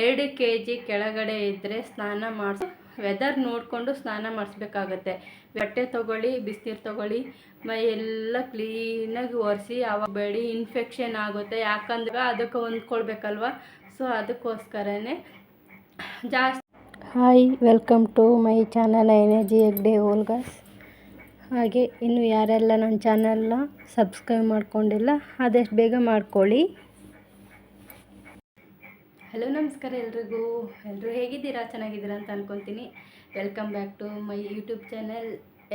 ಎರಡು K G ಕೆಳಗಡೆ ಇದ್ದರೆ ಸ್ನಾನ ಮಾಡಿಸಿ ವೆದರ್ ನೋಡಿಕೊಂಡು ಸ್ನಾನ ಮಾಡಿಸ್ಬೇಕಾಗತ್ತೆ. ಬಟ್ಟೆ ತೊಗೊಳ್ಳಿ, ಬಿಸಿನೀರು ತೊಗೊಳ್ಳಿ, ಮೈ, ಎಲ್ಲ ಕ್ಲೀನಾಗಿ ಒರೆಸಿ ಬೇಡಿ ಇನ್ಫೆಕ್ಷನ್ ಆಗುತ್ತೆ. ಯಾಕಂದ್ರೆ ಅದಕ್ಕೆ ಹೊಂದ್ಕೊಳ್ಬೇಕಲ್ವ? ಸೊ ಅದಕ್ಕೋಸ್ಕರನೇ ಜಾಸ್ತಿ hi welcome to my channel energy egg day ಓಲ್ಗಾಸ್ ಹಾಗೆ, ಇನ್ನು ಯಾರೆಲ್ಲ ನನ್ನ ಚಾನಲ್ನ ಸಬ್ಸ್ಕ್ರೈಬ್ ಮಾಡ್ಕೊಂಡಿಲ್ಲ, ಆದಷ್ಟು ಬೇಗ ಮಾಡ್ಕೊಳ್ಳಿ. ಹಲೋ, ನಮಸ್ಕಾರ ಎಲ್ರಿಗೂ. ಎಲ್ಲರೂ ಹೇಗಿದ್ದೀರಾ? ಚೆನ್ನಾಗಿದ್ದೀರಾ ಅಂತ ಅನ್ಕೊತೀನಿ welcome back to my YouTube channel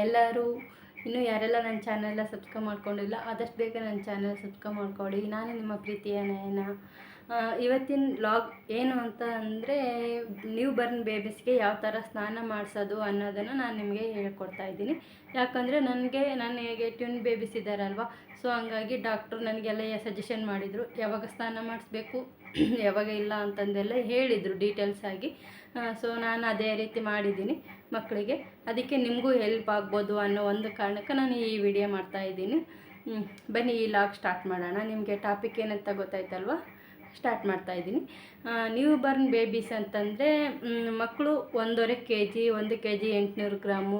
ಎಲ್ಲರೂ, ಇನ್ನೂ ಯಾರೆಲ್ಲ ನನ್ನ ಚಾನೆಲ್ನ ಸಬ್ಸ್ಕ್ರೈಬ್ ಮಾಡ್ಕೊಂಡಿಲ್ಲ, ಆದಷ್ಟು ಬೇಗ ನನ್ನ ಚಾನಲ್ ಸಬ್ಸ್ಕ್ರೈಬ್ ಮಾಡ್ಕೊಳ್ಳಿ ನಾನು ನಿಮ್ಮ ಪ್ರೀತಿಯ ನಯನ. ಇವತ್ತಿನ ಲಾಗ್ ಏನು ಅಂತ ಅಂದರೆ ನ್ಯೂ ಬರ್ನ್ ಬೇಬಿಸ್ಗೆ ಯಾವ ಥರ ಸ್ನಾನ ಮಾಡಿಸೋದು ಅನ್ನೋದನ್ನು ನಾನು ನಿಮಗೆ ಹೇಳ್ಕೊಡ್ತಾ ಇದ್ದೀನಿ. ಯಾಕಂದರೆ ನನಗೆ, ನಾನು ಹೇಗೆ ಟ್ಯೂನ್ ಬೇಬೀಸ್ ಇದ್ದಾರಲ್ವ ಸೊ ಹಂಗಾಗಿ ಡಾಕ್ಟ್ರು ನನಗೆಲ್ಲ ಸಜೆಷನ್ ಮಾಡಿದರು. ಯಾವಾಗ ಸ್ನಾನ ಮಾಡಿಸ್ಬೇಕು, ಯಾವಾಗ ಇಲ್ಲ ಅಂತಂದೆಲ್ಲ ಹೇಳಿದರು ಡೀಟೇಲ್ಸ್ ಆಗಿ. ಸೊ ನಾನು ಅದೇ ರೀತಿ ಮಾಡಿದ್ದೀನಿ ಮಕ್ಕಳಿಗೆ ಅದಕ್ಕೆ ನಿಮಗೂ ಹೆಲ್ಪ್ ಆಗ್ಬೋದು ಅನ್ನೋ ಒಂದು ಕಾರಣಕ್ಕೆ ನಾನು ಈ ವಿಡಿಯೋ ಮಾಡ್ತಾ ಇದ್ದೀನಿ. ಬನ್ನಿ ಈ ಲಾಗ್ ಸ್ಟಾರ್ಟ್ ಮಾಡೋಣ. ನಿಮಗೆ ಟಾಪಿಕ್ ಏನಂತ ಗೊತ್ತಾಯ್ತಲ್ವ? ಸ್ಟಾರ್ಟ್ ಮಾಡ್ತಾ ಇದ್ದೀನಿ. ನ್ಯೂ ಬರ್ನ್ ಬೇಬೀಸ್ ಅಂತಂದರೆ ಮಕ್ಕಳು ಒಂದೂವರೆ ಕೆ ಜಿ ಒಂದು ಕೆ ಜಿ ಎಂಟುನೂರು ಗ್ರಾಮು,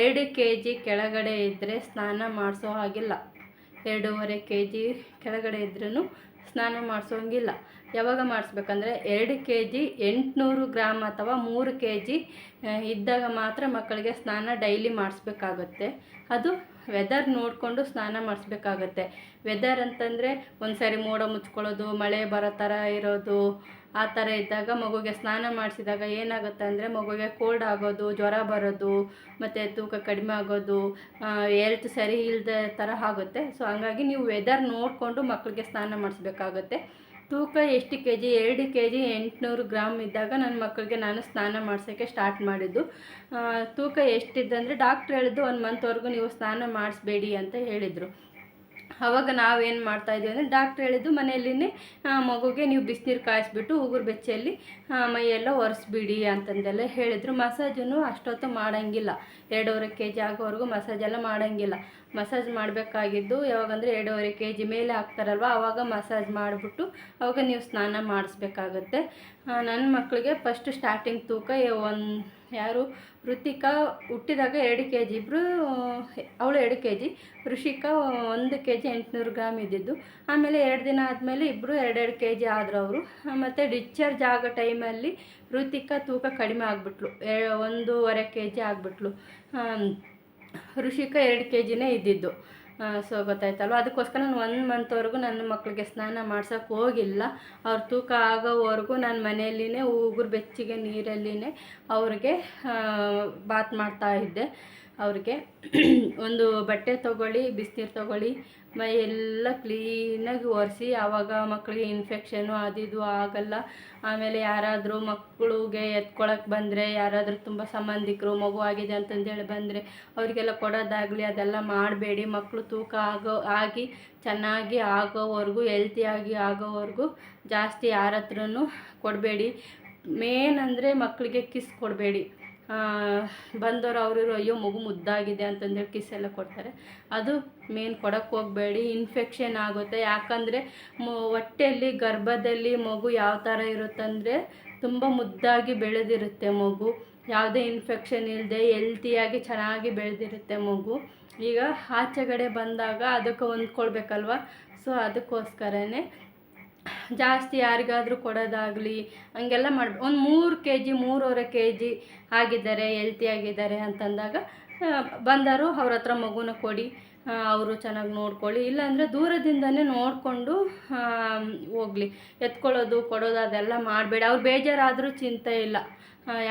ಎರಡು ಕೆ ಜಿ ಕೆಳಗಡೆ ಇದ್ದರೆ ಸ್ನಾನ ಮಾಡಿಸೋ ಹಾಗಿಲ್ಲ. ಎರಡೂವರೆ ಕೆ ಜಿ ಕೆಳಗಡೆ ಇದ್ರೂ ಸ್ನಾನ ಮಾಡಿಸೋಂಗಿಲ್ಲ. ಯಾವಾಗ ಮಾಡಿಸ್ಬೇಕಂದ್ರೆ ಎರಡು ಕೆ ಜಿ ಎಂಟುನೂರು ಗ್ರಾಮ್ ಅಥವಾ ಮೂರು ಕೆ ಜಿ ಇದ್ದಾಗ ಮಾತ್ರ ಮಕ್ಕಳಿಗೆ ಸ್ನಾನ ಡೈಲಿ ಮಾಡಿಸ್ಬೇಕಾಗತ್ತೆ. ಅದು ವೆದರ್ ನೋಡಿಕೊಂಡು ಸ್ನಾನ ಮಾಡಿಸ್ಬೇಕಾಗತ್ತೆ. ವೆದರ್ ಅಂತಂದರೆ ಒಂದು ಸಾರಿ ಮೋಡ ಮುಚ್ಕೊಳ್ಳೋದು, ಮಳೆ ಬರೋ ಥರ ಇರೋದು, ಆ ಥರ ಇದ್ದಾಗ ಮಗುಗೆ ಸ್ನಾನ ಮಾಡಿಸಿದಾಗ ಏನಾಗುತ್ತೆ ಅಂದರೆ ಮಗುಗೆ ಕೋಲ್ಡ್ ಆಗೋದು, ಜ್ವರ ಬರೋದು, ಮತ್ತು ತೂಕ ಕಡಿಮೆ ಆಗೋದು ಹೆಲ್ತ್ ಸರಿ ಇಲ್ಲದೆ ಥರ ಆಗುತ್ತೆ. ಸೊ ಹಂಗಾಗಿ ನೀವು ವೆದರ್ ನೋಡಿಕೊಂಡು ಮಕ್ಕಳಿಗೆ ಸ್ನಾನ ಮಾಡಿಸ್ಬೇಕಾಗತ್ತೆ. ತೂಕ ಎಷ್ಟು ಕೆ ಜಿ ಎರಡು ಕೆ ಜಿ ಎಂಟುನೂರು ಗ್ರಾಮ್ ಇದ್ದಾಗ ನನ್ನ ಮಕ್ಕಳಿಗೆ ನಾನು ಸ್ನಾನ ಮಾಡಿಸೋಕ್ಕೆ ಸ್ಟಾರ್ಟ್ ಮಾಡಿದ್ದು. ತೂಕ ಎಷ್ಟಿದ್ದಂದರೆ ಡಾಕ್ಟ್ರ್ ಹೇಳಿದ್ದು ಒಂದು ಮಂತ್ವರೆಗೂ ನೀವು ಸ್ನಾನ ಮಾಡಿಸ್ಬೇಡಿ ಅಂತ ಹೇಳಿದರು. ಅವಾಗ ನಾವೇನು ಮಾಡ್ತಾಯಿದ್ವಿ ಅಂದರೆ ಡಾಕ್ಟ್ರ್ ಹೇಳಿದ್ದು ಮನೆಯಲ್ಲಿನೇ ಮಗುಗೆ ನೀವು ಬಿಸಿನೀರು ಕಾಯಿಸ್ಬಿಟ್ಟು ಉಗುರು ಬೆಚ್ಚಲ್ಲಿ ಮೈಯೆಲ್ಲ ಒರೆಸ್ಬಿಡಿ ಅಂತಂದೆಲ್ಲ ಹೇಳಿದರು. ಮಸಾಜನ್ನು ಅಷ್ಟೊತ್ತು ಮಾಡೋಂಗಿಲ್ಲ. ಎರಡೂವರೆ ಕೆ ಜಿ ಆಗೋವರೆಗೂ ಮಸಾಜೆಲ್ಲ ಮಾಡೋಂಗಿಲ್ಲ. ಮಸಾಜ್ ಮಾಡಬೇಕಾಗಿದ್ದು, ಯಾವಾಗಂದರೆ ಎರಡೂವರೆ ಕೆ ಜಿ ಮೇಲೆ ಹಾಕ್ತಾರಲ್ವ ಆವಾಗ ಮಸಾಜ್ ಮಾಡಿಬಿಟ್ಟು ಅವಾಗ ನೀವು ಸ್ನಾನ ಮಾಡಿಸ್ಬೇಕಾಗತ್ತೆ. ನನ್ನ ಮಕ್ಕಳಿಗೆ ಫಸ್ಟ್ ಸ್ಟಾರ್ಟಿಂಗ್ ತೂಕ ಒಂದು, ಯಾರು, ಋತಿಕಾ ಹುಟ್ಟಿದಾಗ ಎರಡು ಕೆ ಜಿ ಇಬ್ಬರು ಅವಳು ಎರಡು ಕೆ ಜಿ ಋಷಿಕಾ ಒಂದು ಕೆ ಜಿ ಎಂಟುನೂರು ಗ್ರಾಮ್ ಇದ್ದಿದ್ದು. ಆಮೇಲೆ ಎರಡು ದಿನ ಆದಮೇಲೆ ಇಬ್ಬರು ಎರಡೆರಡು ಕೆ ಜಿ ಆದರು ಅವರು. ಮತ್ತು ಡಿಸ್ಚಾರ್ಜ್ ಆಗೋ ಟೈಮಲ್ಲಿ ಋತಿಕಾ ತೂಕ ಕಡಿಮೆ ಆಗಿಬಿಟ್ಲು ಒಂದೂವರೆ ಕೆ ಜಿ ಆಗಿಬಿಟ್ಲು ಋಷಿಕಾ ಎರಡು ಕೆ ಜಿನೇ ಇದ್ದಿದ್ದು ಸೊ ಗೊತ್ತಾಯ್ತಲ್ವ? ಅದಕ್ಕೋಸ್ಕರ ನಾನು ಒನ್ ಮಂತ್ವರೆಗೂ ನನ್ನ ಮಕ್ಕಳಿಗೆ ಸ್ನಾನ ಮಾಡ್ಸೋಕ್ಕೆ ಹೋಗಿಲ್ಲ. ಅವ್ರ ತೂಕ ಆಗೋವರೆಗೂ ನಾನು ಮನೆಯಲ್ಲಿನೇ ಉಗುರು ಬೆಚ್ಚಗೆ, ನೀರಲ್ಲಿನೇ ಅವ್ರಿಗೆ ಬಾತ್ ಮಾಡ್ತಾ ಇದ್ದೆ. ಅವ್ರಿಗೆ ಒಂದು ಬಟ್ಟೆ ತೊಗೊಳ್ಳಿ, ಬಿಸಿನೀರು ತೊಗೊಳ್ಳಿ, ಮೈ, ಎಲ್ಲ ಕ್ಲೀನಾಗಿ ಒರೆಸಿ, ಆವಾಗ ಮಕ್ಕಳಿಗೆ ಇನ್ಫೆಕ್ಷನು ಅದು ಇದು ಆಗಲ್ಲ. ಆಮೇಲೆ ಯಾರಾದರೂ ಮಕ್ಕಳಿಗೆ ಎತ್ಕೊಳಕ್ಕೆ ಬಂದರೆ, ಯಾರಾದರೂ ತುಂಬ ಸಂಬಂಧಿಕರು, ಮಗು ಆಗಿದೆ ಅಂತಂದೇಳಿ ಬಂದರೆ ಅವರಿಗೆಲ್ಲ ಕೊಡೋದಾಗಲಿ, ಅದೆಲ್ಲ ಮಾಡಬೇಡಿ. ಮಕ್ಕಳು ತೂಕ ಆಗೋ, ಆಗಿ ಚೆನ್ನಾಗಿ ಆಗೋವರೆಗೂ ಹೆಲ್ತಿಯಾಗಿ ಆಗೋವರೆಗೂ ಜಾಸ್ತಿ ಯಾರ ಹತ್ರನೂ ಕೊಡಬೇಡಿ. ಮೇನ್ ಅಂದರೆ ಮಕ್ಕಳಿಗೆ ಕಿಸ್ ಕೊಡಬೇಡಿ. ಬಂದವರು ಅವರು ಅಯ್ಯೋ, ಮಗು ಮುದ್ದಾಗಿದೆ ಅಂತಂದೇಳಿ ಕಿಸ್ ಎಲ್ಲ ಕೊಡ್ತಾರೆ. ಅದು ಮೇನ್ ಕೊಡಕ್ಕೆ ಹೋಗಬೇಡಿ. ಇನ್ಫೆಕ್ಷನ್ ಆಗುತ್ತೆ. ಯಾಕಂದರೆ ಹೊಟ್ಟೆಯಲ್ಲಿ, ಗರ್ಭದಲ್ಲಿ ಮಗು ಯಾವ ಥರ ಇರುತ್ತಂದರೆ ತುಂಬ ಮುದ್ದಾಗಿ ಬೆಳೆದಿರುತ್ತೆ ಮಗು. ಯಾವುದೇ ಇನ್ಫೆಕ್ಷನ್ ಇಲ್ಲದೆ ಹೆಲ್ತಿಯಾಗಿ ಚೆನ್ನಾಗಿ ಬೆಳೆದಿರುತ್ತೆ ಮಗು. ಈಗ ಆಚೆಗಡೆ ಬಂದಾಗ ಅದಕ್ಕೆ ಹೊಂದ್ಕೊಳ್ಬೇಕಲ್ವ? ಸೊ ಅದಕ್ಕೋಸ್ಕರನೇ ಜಾಸ್ತಿ ಯಾರಿಗಾದರೂ ಕೊಡೋದಾಗಲಿ, ಹಂಗೆಲ್ಲ ಮಾಡಿ, ಒಂದು ಮೂರು ಕೆ ಜಿ ಮೂರುವರೆ ಕೆ ಜಿ ಆಗಿದ್ದಾರೆ, ಹೆಲ್ತಿ ಆಗಿದ್ದಾರೆ ಅಂತಂದಾಗ ಬಂದರು ಅವ್ರ ಹತ್ರ ಮಗುನ ಕೊಡಿ ಅವರು ಚೆನ್ನಾಗಿ ನೋಡ್ಕೊಳ್ಳಿ, ಇಲ್ಲಾಂದರೆ ದೂರದಿಂದನೇ ನೋಡಿಕೊಂಡು ಹೋಗಲಿ. ಎತ್ಕೊಳ್ಳೋದು, ಕೊಡೋದು ಅದೆಲ್ಲ ಮಾಡಬೇಡಿ. ಅವ್ರು ಬೇಜಾರಾದರೂ ಚಿಂತೆ ಇಲ್ಲ.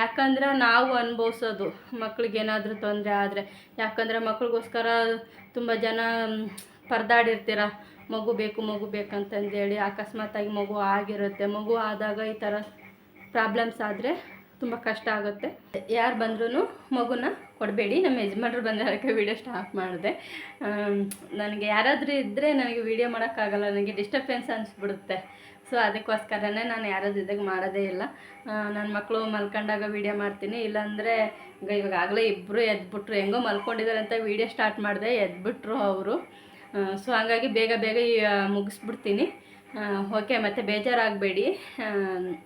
ಯಾಕಂದರೆ ನಾವು ಅನುಭವಿಸೋದು ಮಕ್ಳಿಗೇನಾದರೂ ತೊಂದರೆ ಆದರೆ. ಯಾಕಂದರೆ ಮಕ್ಳಿಗೋಸ್ಕರ ತುಂಬ ಜನ ಪರದಾಡಿರ್ತೀರ. ಮಗು ಬೇಕು, ಮಗು ಬೇಕಂತಂದೇಳಿ ಅಕಸ್ಮಾತಾಗಿ ಮಗು ಆಗಿರುತ್ತೆ. ಮಗು ಆದಾಗ ಈ ಥರ ಪ್ರಾಬ್ಲಮ್ಸ್ ಆದರೆ ತುಂಬ ಕಷ್ಟ ಆಗುತ್ತೆ. ಯಾರು ಬಂದ್ರೂ ಮಗುನ ಕೊಡಬೇಡಿ. ನಮ್ಮ ಯಜಮಾನ್ರು ಬಂದರೆ ಅದಕ್ಕೆ ವೀಡಿಯೋ ಸ್ಟಾಪ್ ಮಾಡಿದೆ. ನನಗೆ ಯಾರಾದರೂ ಇದ್ದರೆ ನನಗೆ ವೀಡಿಯೋ ಮಾಡೋಕ್ಕಾಗಲ್ಲ. ನನಗೆ ಡಿಸ್ಟರ್ಬೆನ್ಸ್ ಅನಿಸ್ಬಿಡುತ್ತೆ. ಸೊ, ಅದಕ್ಕೋಸ್ಕರನೇ ನಾನು ಯಾರಾದ್ರೂ ಇದ್ದಾಗ ಮಾಡೋದೇ ಇಲ್ಲ. ನನ್ನ ಮಕ್ಕಳು ಮಲ್ಕೊಂಡಾಗ ವೀಡಿಯೋ ಮಾಡ್ತೀನಿ. ಇಲ್ಲಾಂದರೆ ಈಗ ಇವಾಗ ಆಗಲೇ ಇಬ್ಬರು ಎದ್ಬಿಟ್ರು. ಹೆಂಗೋ ಮಲ್ಕೊಂಡಿದ್ದಾರೆ ಅಂತ ವೀಡಿಯೋ ಸ್ಟಾರ್ಟ್ ಮಾಡಿದೆ. ಎದ್ಬಿಟ್ರು ಅವರು. ಸೊ ಹಾಗಾಗಿ ಬೇಗ ಬೇಗ ಮುಗಿಸ್ಬಿಡ್ತೀನಿ. ಓಕೆ ಮತ್ತು ಬೇಜಾರಾಗಬೇಡಿ.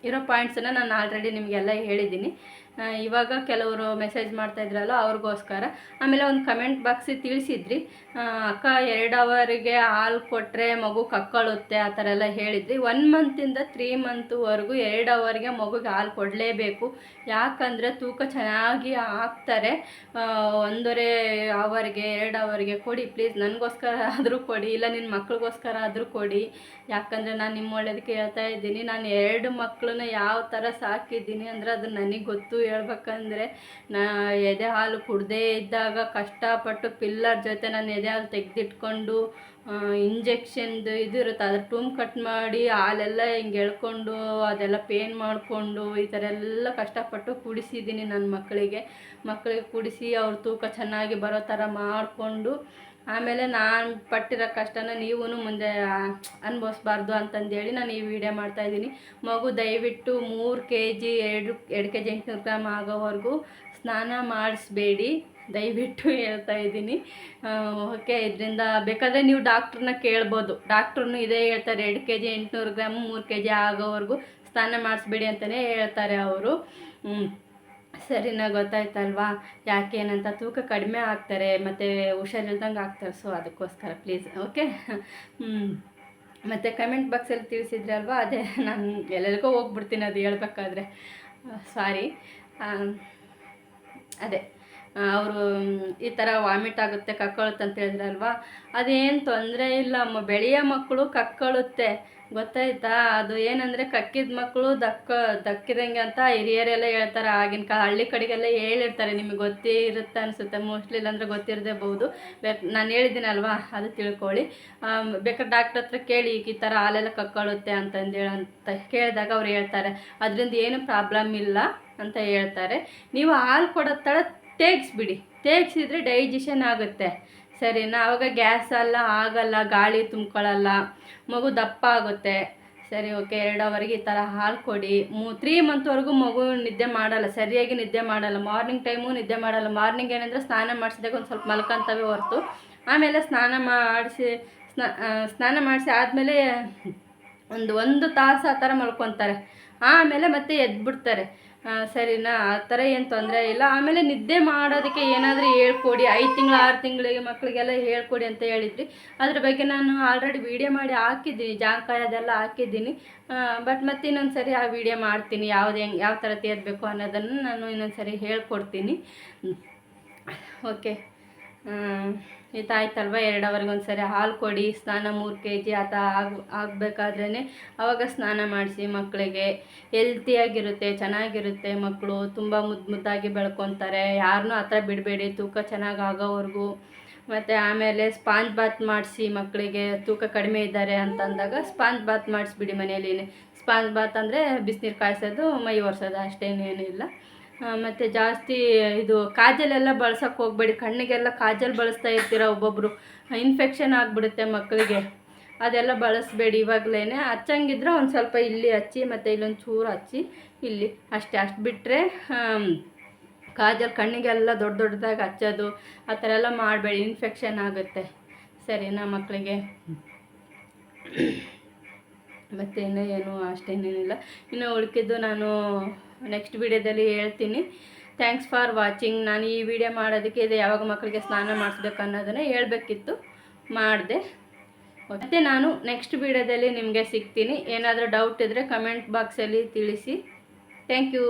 ಇರೋ ಪಾಯಿಂಟ್ಸನ್ನು ನಾನು ಆಲ್ರೆಡಿ ನಿಮಗೆಲ್ಲ ಹೇಳಿದ್ದೀನಿ. ಇವಾಗ ಕೆಲವರು ಮೆಸೇಜ್ ಮಾಡ್ತಾ ಇದ್ರಲ್ಲ ಅವ್ರಿಗೋಸ್ಕರ. ಆಮೇಲೆ ಒಂದು ಕಮೆಂಟ್ ಬಾಕ್ಸಿಗೆ ತಿಳಿಸಿದ್ರಿ. ಅಕ್ಕ ಎರಡು ಅವರಿಗೆ ಹಾಲು ಕೊಟ್ಟರೆ ಮಗು ಕಕ್ಕಳುತ್ತೆ ಆ ಥರ ಎಲ್ಲ ಹೇಳಿದ್ರಿ. ಒನ್ ಮಂತಿಂದ ತ್ರೀ ಮಂತ್ವರೆಗೂ ಎರಡು ಅವರ್ಗೆ ಮಗುಗೆ ಹಾಲು ಕೊಡಲೇಬೇಕು. ಯಾಕಂದರೆ ತೂಕ ಚೆನ್ನಾಗಿ ಹಾಕ್ತಾರೆ. ಒಂದೂವರೆ ಅವರ್ಗೆ ಎರಡು ಅವರ್ಗೆ ಕೊಡಿ ಪ್ಲೀಸ್ ನನಗೋಸ್ಕರ ಆದರೂ ಕೊಡಿ, ಇಲ್ಲ ನಿನ್ನ ಮಕ್ಳಿಗೋಸ್ಕರ ಆದರೂ ಕೊಡಿ. ಯಾಕಂದರೆ ನಾನು ನಿಮ್ಮ ಒಳ್ಳೇದಕ್ಕೆ ಹೇಳ್ತಾ ಇದ್ದೀನಿ. ನಾನು ಎರಡು ಮಕ್ಕಳನ್ನ ಯಾವ ಥರ ಸಾಕಿದ್ದೀನಿ ಅಂದರೆ ಅದು ನನಗೆ ಗೊತ್ತು ಹೇಳ್ಬೇಕಂದ್ರೆ, ನಾ ಎದೆ ಹಾಲು ಕುಡ್ದೇ ಇದ್ದಾಗ ಕಷ್ಟಪಟ್ಟು ಪಿಲ್ಲರ್ ಜೊತೆ ನಾನು ಎದೆ ಹಾಲು ತೆಗೆದಿಟ್ಕೊಂಡು ಇಂಜೆಕ್ಷನ್ದು ಇದು ಇರುತ್ತೆ, ಅದ್ರ ಟೂಮ್ ಕಟ್ ಮಾಡಿ ಹಾಲೆಲ್ಲ ಹಿಂಗೆ ಎಳ್ಕೊಂಡು, ಅದೆಲ್ಲ ಪೇನ್ ಮಾಡಿಕೊಂಡು, ಈ ಥರ ಎಲ್ಲ ಕಷ್ಟಪಟ್ಟು ಕುಡಿಸಿದ್ದೀನಿ ನನ್ನ ಮಕ್ಕಳಿಗೆ. ಮಕ್ಕಳಿಗೆ ಕುಡಿಸಿ ಅವ್ರ ತೂಕ ಚೆನ್ನಾಗಿ ಬರೋ ಥರ ಮಾಡಿಕೊಂಡು ಆಮೇಲೆ ನಾನು ಪಟ್ಟಿರೋ ಕಷ್ಟನ ನೀವೂ ಮುಂದೆ ಅನುಭವಿಸ್ಬಾರ್ದು ಅಂತಂದೇಳಿ ನಾನು ಈ ವಿಡಿಯೋ ಮಾಡ್ತಾಯಿದ್ದೀನಿ ಮಗು ದಯವಿಟ್ಟು ಮೂರು ಕೆ ಜಿ ಎರಡು ಎರಡು ಕೆ ಜಿ ಎಂಟುನೂರು ಗ್ರಾಮ್ ಆಗೋವರೆಗೂ ಸ್ನಾನ ಮಾಡಿಸ್ಬೇಡಿ. ದಯವಿಟ್ಟು ಹೇಳ್ತಾ ಇದ್ದೀನಿ. ಓಕೆ, ಇದರಿಂದ ಬೇಕಾದರೆ ನೀವು ಡಾಕ್ಟ್ರನ್ನ ಕೇಳ್ಬೋದು. ಡಾಕ್ಟ್ರು ಇದೇ ಹೇಳ್ತಾರೆ, ಎರಡು ಕೆ ಜಿ ಎಂಟುನೂರು ಗ್ರಾಮ್ ಮೂರು ಕೆ ಜಿ ಆಗೋವರೆಗೂ ಸ್ನಾನ ಮಾಡಿಸ್ಬೇಡಿ ಅಂತಲೇ ಹೇಳ್ತಾರೆ ಅವರು. ಸರಿನಾ ಗೊತ್ತಾಯ್ತಲ್ವಾ? ಯಾಕೆ ಏನಂತ ತೂಕ ಕಡಿಮೆ ಆಗ್ತಾರೆ, ಮತ್ತು ಹುಷಾರಿಲ್ದಂಗೆ ಆಗ್ತಾರೆ. ಸೊ ಅದಕ್ಕೋಸ್ಕರ ಪ್ಲೀಸ್ ಓಕೆ ಮತ್ತು ಕಮೆಂಟ್ ಬಾಕ್ಸಲ್ಲಿ ತಿಳಿಸಿದ್ರಲ್ವಾ? ಅದೇ ನಾನು ಎಲ್ಲರಿಗೂ ಹೋಗ್ಬಿಡ್ತೀನಿ ಅದು ಹೇಳ್ಬೇಕಾದ್ರೆ. ಸಾರಿ ಅದೇ. ಅವರು, ಈ ಥರ ವಾಮಿಟ್ ಆಗುತ್ತೆ, ಕಕ್ಕಳುತ್ತೆ ಅಂತ ಹೇಳಿದ್ರಲ್ವಾ? ಅದೇನು ತೊಂದರೆ ಇಲ್ಲ ಬೆಳೆಯೋ ಮಕ್ಕಳು ಕಕ್ಕಳುತ್ತೆ. ಗೊತ್ತಾಯ್ತಾ? ಅದು ಏನಂದರೆ ಕಕ್ಕಿದ ಮಕ್ಕಳು ದಕ್ಕ, ದಕ್ಕಿದಂಗೆ ಅಂತ ಹಿರಿಯರೆಲ್ಲ ಹೇಳ್ತಾರೆ. ಆಗಿನ ಕಾಲ ಹಳ್ಳಿ ಕಡೆಗೆಲ್ಲ ಹೇಳಿರ್ತಾರೆ. ನಿಮಗೆ ಗೊತ್ತೇ ಇರುತ್ತೆ ಅನಿಸುತ್ತೆ. ಮೋಸ್ಟ್ಲಿ ಇಲ್ಲಾಂದರೆ ಗೊತ್ತಿರದೇ ಬಹುದು ನಾನು ಹೇಳಿದ್ದೀನಲ್ವಾ? ಅದು ತಿಳ್ಕೊಳ್ಳಿ. ಬೇಕಾದ್ರೆ ಡಾಕ್ಟ್ರ್ ಹತ್ರ ಕೇಳಿ ಈ ಥರ ಹಾಲೆಲ್ಲ ಕಕ್ಕಳುತ್ತೆ ಅಂತಂದೇಳಿ ಅಂತ ಕೇಳಿದಾಗ ಅವ್ರು ಹೇಳ್ತಾರೆ. ಅದರಿಂದ ಏನು ಪ್ರಾಬ್ಲಮ್ ಇಲ್ಲ ಅಂತ ಹೇಳ್ತಾರೆ. ನೀವು ಹಾಲು ಕೊಡೋ ತಡ ತೇಗಿಸ್ಬಿಡಿ. ತೇಗ್ಸಿದ್ರೆ ಡೈಜೆಷನ್ ಆಗುತ್ತೆ. ಸರಿನಾ? ಆವಾಗ ಗ್ಯಾಸ್ ಎಲ್ಲ ಆಗಲ್ಲ, ಗಾಳಿ ತುಂಬ್ಕೊಳ್ಳಲ್ಲ ಮಗು ದಪ್ಪ ಆಗುತ್ತೆ. ಸರಿ ಓಕೆ ಎರಡು ಈ ಥರ ಹಾಲು ಕೊಡಿ. ಮೂ ತ್ರೀ ಮಂತ್ವರೆಗೂ ಮಗು ನಿದ್ದೆ ಮಾಡಲ್ಲ, ಸರಿಯಾಗಿ ನಿದ್ದೆ ಮಾಡಲ್ಲ. ಮಾರ್ನಿಂಗ್ ಟೈಮು ನಿದ್ದೆ ಮಾಡಲ್ಲ. ಮಾರ್ನಿಂಗ್ ಏನಂದರೆ ಸ್ನಾನ ಮಾಡಿಸಿದಾಗ ಒಂದು ಸ್ವಲ್ಪ ಮಲ್ಕೊಂತವೆ ಹೊರತು. ಆಮೇಲೆ ಸ್ನಾನ ಮಾಡಿಸಿ, ಸ್ನಾ ಸ್ನಾನ ಮಾಡಿಸಿ ಆದಮೇಲೆ ಒಂದು ಒಂದು ತಾಸು ಆ ಥರ ಮಲ್ಕೊತಾರೆ. ಆಮೇಲೆ ಮತ್ತೆ ಎದ್ಬಿಡ್ತಾರೆ. ಸರಿನಾ? ಆ ಥರ ಏನು ತೊಂದರೆ ಇಲ್ಲ. ಆಮೇಲೆ ನಿದ್ದೆ ಮಾಡೋದಕ್ಕೆ ಏನಾದರೂ ಹೇಳ್ಕೊಡಿ. ಐದು ತಿಂಗಳು, ಆರು ತಿಂಗಳಿಗೆ ಮಕ್ಕಳಿಗೆಲ್ಲ ಹೇಳ್ಕೊಡಿ ಅಂತ ಹೇಳಿದ್ರಿ. ಅದ್ರ ಬಗ್ಗೆ ನಾನು ಆಲ್ರೆಡಿ ವೀಡಿಯೋ ಮಾಡಿ ಹಾಕಿದ್ದೀನಿ. ಜಾಂಕಾಯಿ ಅದೆಲ್ಲ ಹಾಕಿದ್ದೀನಿ. ಬಟ್ ಮತ್ತೆ ಇನ್ನೊಂದು ಸರಿ ಆ ವಿಡಿಯೋ ಮಾಡ್ತೀನಿ. ಯಾವ್ದು ಹೆಂಗೆ, ಯಾವ ಥರ ತೇರಬೇಕು ಅನ್ನೋದನ್ನು ನಾನು ಇನ್ನೊಂದು ಸರಿ ಹೇಳ್ಕೊಡ್ತೀನಿ ಓಕೆ ಇದಾಯ್ತಲ್ವ? ಎರಡು ಅವರ್ಗೆ ಒಂದು ಸರಿ ಹಾಲು ಕೊಡಿ, ಸ್ನಾನ ಮೂರು ಕೆ ಜಿ ಆತ ಆಗ ಆಗಬೇಕಾದ್ರೇ ಆವಾಗ ಸ್ನಾನ ಮಾಡಿಸಿ ಮಕ್ಕಳಿಗೆ ಹೆಲ್ತಿಯಾಗಿರುತ್ತೆ ಚೆನ್ನಾಗಿರುತ್ತೆ ಮಕ್ಕಳು ತುಂಬ ಮುದ್ದು ಮುದ್ದಾಗಿ ಬೆಳ್ಕೊತಾರೆ. ಯಾರನ್ನೂ ಹತ್ರ ಬಿಡಬೇಡಿ, ತೂಕ ಚೆನ್ನಾಗಿ ಆಗೋವರೆಗೂ. ಮತ್ತು ಆಮೇಲೆ ಸ್ಪಾಂಜ್ ಬಾತ್ ಮಾಡಿಸಿ ಮಕ್ಕಳಿಗೆ ತೂಕ ಕಡಿಮೆ ಇದ್ದಾರೆ ಅಂತಂದಾಗ ಸ್ಪಾಂಜ್ ಬಾತ್ ಮಾಡಿಸ್ಬಿಡಿ ಮನೆಯಲ್ಲಿ ಸ್ಪಾಂಜ್ ಬಾತ್ ಅಂದರೆ ಬಿಸಿನೀರು ಕಾಯಿಸೋದು, ಮೈ ಒರೆಸೋದು ಅಷ್ಟೇನೇನಿಲ್ಲ ಮತ್ತು ಜಾಸ್ತಿ ಇದು ಕಾಜಲೆಲ್ಲ ಬಳಸೋಕೆ ಹೋಗ್ಬೇಡಿ. ಕಣ್ಣಿಗೆಲ್ಲ ಕಾಜಲ್ ಬಳಸ್ತಾ ಇರ್ತೀರ ಒಬ್ಬೊಬ್ಬರು ಇನ್ಫೆಕ್ಷನ್ ಆಗಿಬಿಡುತ್ತೆ ಮಕ್ಕಳಿಗೆ ಅದೆಲ್ಲ ಬಳಸಬೇಡಿ ಇವಾಗಲೇ ಹಚ್ಚಂಗಿದ್ರೆ ಒಂದು ಸ್ವಲ್ಪ ಇಲ್ಲಿ ಹಚ್ಚಿ, ಮತ್ತು ಇಲ್ಲೊಂದು ಚೂರು ಹಚ್ಚಿ, ಇಲ್ಲಿ ಅಷ್ಟೇ. ಅಷ್ಟು ಬಿಟ್ಟರೆ ಕಾಜಲ್ ಕಣ್ಣಿಗೆಲ್ಲ ದೊಡ್ಡ ದೊಡ್ಡದಾಗಿ ಹಚ್ಚೋದು, ಆ ಥರ ಎಲ್ಲ ಮಾಡಬೇಡಿ. ಇನ್ಫೆಕ್ಷನ್ ಆಗುತ್ತೆ. ಸರಿನಾ ಮಕ್ಕಳಿಗೆ ಮತ್ತೇನು ಏನು, ಅಷ್ಟೇನೇನಿಲ್ಲ. ಇನ್ನು ಉಳ್ಕಿದ್ದು ನಾನು ನೆಕ್ಸ್ಟ್ ವಿಡಿಯೋದಲ್ಲಿ ಹೇಳ್ತೀನಿ. ಥ್ಯಾಂಕ್ಸ್ ಫಾರ್ ವಾಚಿಂಗ್ ನಾನು ಈ ವಿಡಿಯೋ ಮಾಡೋದಕ್ಕೆ ಇದು ಯಾವಾಗ ಮಕ್ಕಳಿಗೆ ಸ್ನಾನ ಮಾಡಿಸ್ಬೇಕು ಅನ್ನೋದನ್ನು ಹೇಳಬೇಕಿತ್ತು. ಮಾಡಿದೆ. ಮತ್ತು ನಾನು ನೆಕ್ಸ್ಟ್ ವಿಡಿಯೋದಲ್ಲಿ ನಿಮಗೆ ಸಿಗ್ತೀನಿ. ಏನಾದರೂ ಡೌಟ್ ಇದ್ದರೆ ಕಮೆಂಟ್ ಬಾಕ್ಸಲ್ಲಿ ತಿಳಿಸಿ. Thank you